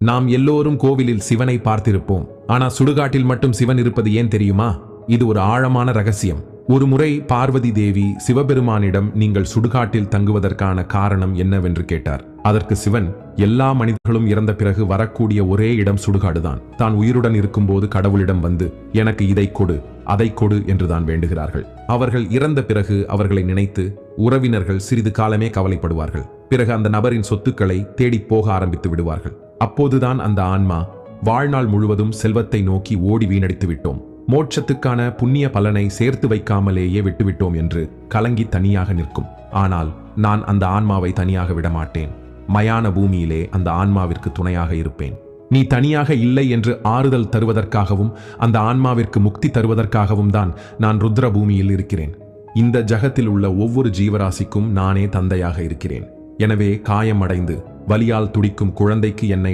நாம் எல்லோரும் கோவிலில் சிவனை பார்த்திருப்போம். ஆனா சுடுகாட்டில் மட்டும் சிவன் இருப்பது ஏன் தெரியுமா? இது ஒரு ஆழமான ரகசியம். ஒரு முறை பார்வதி தேவி சிவபெருமானிடம் நீங்கள் சுடுகாட்டில் தங்குவதற்கான காரணம் என்னவென்று கேட்டார். அதற்கு சிவன் எல்லா மனிதர்களும் இறந்த பிறகு வரக்கூடிய ஒரே இடம் சுடுகாடுதான். தான் உயிருடன் இருக்கும்போது கடவுளிடம் வந்து எனக்கு இதை கொடு அதை கொடு என்றுதான் வேண்டுகிறார்கள். அவர்கள் இறந்த பிறகு அவர்களை நினைத்து உறவினர்கள் சிறிது காலமே கவலைப்படுவார்கள். பிறகு அந்த நபரின் சொத்துக்களை தேடிப் போக ஆரம்பித்து விடுவார்கள். அப்போதுதான் அந்த ஆன்மா வாழ்நாள் முழுவதும் செல்வத்தை நோக்கி ஓடி வீணடித்து விட்டோம் மோட்சத்துக்கான புண்ணிய பலனை சேர்த்து வைக்காமலேயே விட்டுவிட்டோம் என்று கலங்கி தனியாக நிற்கும். ஆனால் நான் அந்த ஆன்மாவை தனியாக விடமாட்டேன். மயான பூமியிலே அந்த ஆன்மாவிற்கு துணையாக இருப்பேன். நீ தனியாக இல்லை என்று ஆறுதல் தருவதற்காகவும் அந்த ஆன்மாவிற்கு முக்தி தருவதற்காகவும் தான் நான் ருத்ர பூமியில் இருக்கிறேன். இந்த ஜகத்தில் உள்ள ஒவ்வொரு ஜீவராசிக்கும் நானே தந்தையாக இருக்கிறேன். எனவே காயம் அடைந்து வலியால் துடிக்கும் குழந்தைக்கு என்னை